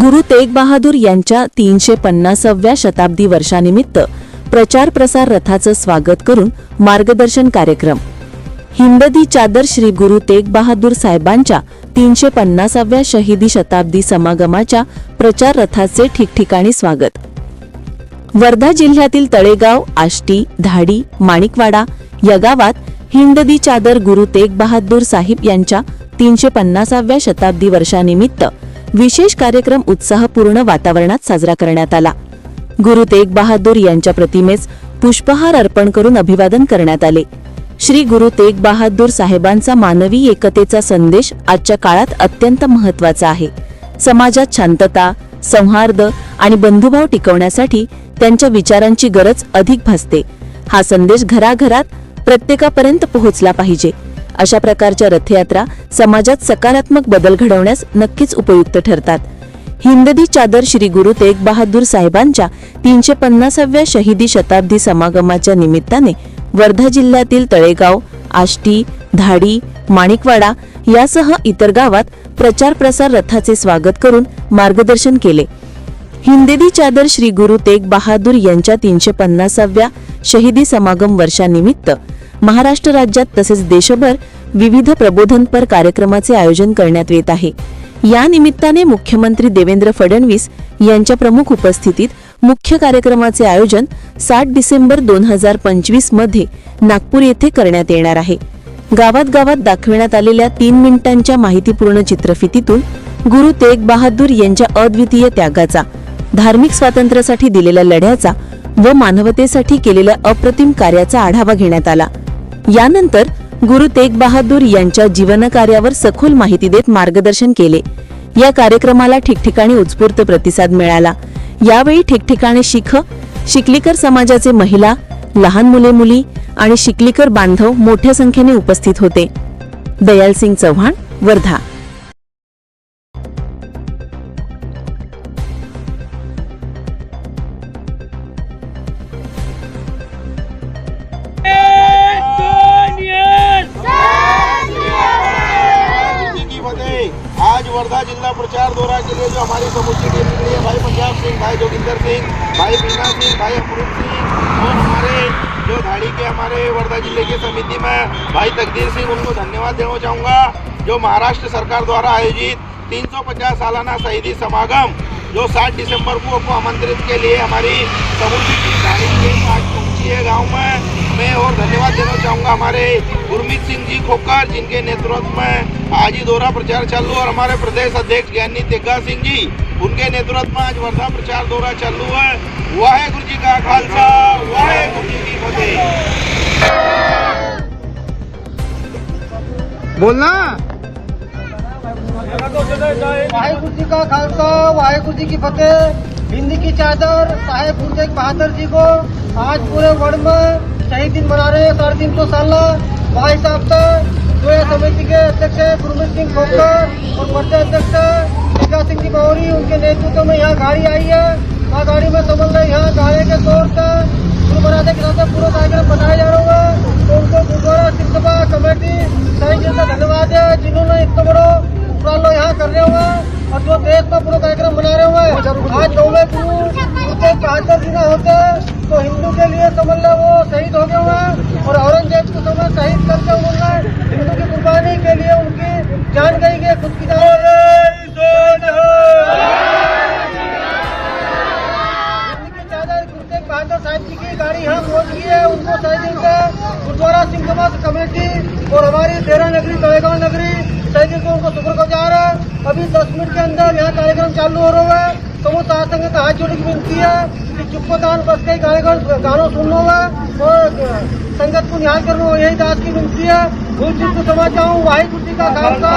गुरु तेग बहादूर यांच्या तीनशे पन्नासाव्या शताब्दी वर्षानिमित्त प्रचार प्रसार रथाचं स्वागत करून मार्गदर्शन कार्यक्रम. हिंददी चादर श्री गुरु तेग बहादूर साहेबांच्या तीनशे पन्नासाव्या शहीदी शताब्दी समागमाच्या प्रचार रथाचे ठिकठिकाणी स्वागत. वर्धा जिल्ह्यातील तळेगाव आष्टी धाडी माणिकवाडा या गावात हिंददी चादर गुरु तेग बहादूर साहिब यांच्या तीनशे पन्नासाव्या शताब्दी वर्षानिमित्त विशेष कार्यक्रम उत्साहपूर्ण वातावरणात साजरा करण्यात आला. गुरु तेग बहादूर यांच्या प्रतिमेस पुष्पहार अर्पण करून अभिवादन करण्यात आले. श्री गुरु तेग बहादूर साहेबांचा मानवी एकतेचा संदेश आजच्या काळात अत्यंत महत्त्वाचा आहे. समाजात शांतता संहार्द आणि बंधुभाव टिकवण्यासाठी त्यांच्या विचारांची गरज अधिक भासते. हा संदेश घराघरात प्रत्येकापर्यंत पोहोचला पाहिजे. अशा प्रकारच्या रथयात्रा समाजात सकारात्मक बदल घडवण्यास नक्कीच उपयुक्त ठरतात. हिंददी चादर श्री गुरु तेग बहादूर साहेबांच्या तीनशे पन्नासाव्या शहीदी शताब्दी समागमाच्या निमित्ताने वर्धा जिल्ह्यातील तळेगाव आष्टी धाडी माणिकवाडा यासह इतर गावात प्रचार प्रसार रथाचे स्वागत करून मार्गदर्शन केले. हिंदेदी चादर श्री गुरु तेग बहादूर यांच्या तीनशे पन्नासाव्या शहीदी समागम वर्षानिमित्त महाराष्ट्र राज्यात तसेच देशभर विविध प्रबोधनपर कार्यक्रमाचे आयोजन करण्यात येत आहे. या निमित्ताने मुख्यमंत्री देवेंद्र फडणवीस यांच्या प्रमुख उपस्थितीत मुख्य कार्यक्रमाचे आयोजन सात डिसेंबर दोन हजार पंचवीसमध्ये नागपूर येथे करण्यात येणार आहे. गावात गावात दाखविण्यात आलेल्या तीन मिनिटांच्या माहितीपूर्ण चित्रफितीतून गुरु तेग बहादूर यांच्या अद्वितीय त्यागाचा धार्मिक स्वातंत्र्यासाठी दिलेल्या लढ्याचा व मानवतेसाठी केलेल्या अप्रतिम कार्याचा आढावा घेण्यात आला. यानंतर गुरु तेग बहादूर यांच्या जीवनकार्यावर सखोल माहिती देत मार्गदर्शन केले. या कार्यक्रमाला ठिकठिकाणी उत्स्फूर्त प्रतिसाद मिळाला. यावेळी ठिकठिकाणी शिख शिकलीकर समाजाचे महिला लहान मुले मुली आणि शिकलीकर बांधव मोठ्या संख्येने उपस्थित होते. दयालसिंग चव्हाण वर्धा. वर्धा जिला प्रचार दौरा के लिए जो हमारी समूची टीम निकली है भाई पंजाब सिंह, भाई जोगिंदर सिंह, भाई बीना सिंह, भाई अमरूप सिंह और हमारे जो धाड़ी के हमारे वर्धा ज़िले की समिति में भाई तकदीर सिंह, उनको धन्यवाद देना चाहूँगा। जो महाराष्ट्र सरकार द्वारा आयोजित 350 सालाना शहीदी समागम, जो 7 दिसंबर को को आमंत्रित के लिए हमारी समूची टीम धाड़ी के आज पहुँची है गाँव में। मैं और धन्यवाद देना चाहूँगा हमारे गुरमीत सिंह जी खोकर जिनके नेतृत्व में आज ही दौरा प्रचार चालू और हमारे प्रदेश अध्यक्ष ज्ञानी तेगा सिंह जी उनके नेतृत्व में आज वर्धा प्रचार दौरा चालू है। वाहे गुरु जी का खालसा वाहे गुरु जी की फतेह। बोलना। वाहेगुरु जी का खालसा वाहेगुरु जी की फतेह। हिंदी की चादर साहेब गुरु तेग बहादुर जी को आज पूरे वर्ल्ड में शहीद दिन मना रहे हैं, साढ़े तीन सौ साल भाई साहब से जो है समिति के अध्यक्ष है, गुरमीत सिंह खोकर और प्रदेश अध्यक्ष टीका सिंह जी मौरी उनके नेतृत्व में यहाँ गाड़ी आई है। वहाँ गाड़ी में समझ रहे यहाँ गाड़े के तौर पर गुरु महाराज के साथ पूरा कार्यक्रम बताया जा रहा है। तो उनको गुरुद्वारा सिंह सभा कमेटी सही जी का धन्यवाद है, जिन्होंने इतना बड़ा उपरालो यहाँ कर रहे हुए हैं और जो देश में पूरा कार्यक्रम बना रहे हुए हैं। आज नौवे गुरु तेग बहादुर जी होते तो के लिए समझ लो वो शहीद हो गए हुए और औरंगज़ेब को समझ शहीद करके उन्होंने हिंदू की कुर्बानी के लिए उनकी जान गई है खुद की जान। की बहादुर साहब जी की गाड़ी यहाँ पहुँच गई है, उनको सही दिन गुरुद्वारा सिंह सभा कमेटी और हमारी तेरह नगरी तलेगांव नगरी, सही दिन को उनको शुक्र गुजार है। अभी दस मिनट के अंदर यहाँ कार्यक्रम चालू हो रहा है। समोर संघ हात जोडून विनंती आहे की चुप्प दान बस काही गाणं गाणं सुनणो और संगत को निहाल करना यही दास की विनती है। गुरु जी को हूँ जाऊँ वाहिगुरु जी का खालसा।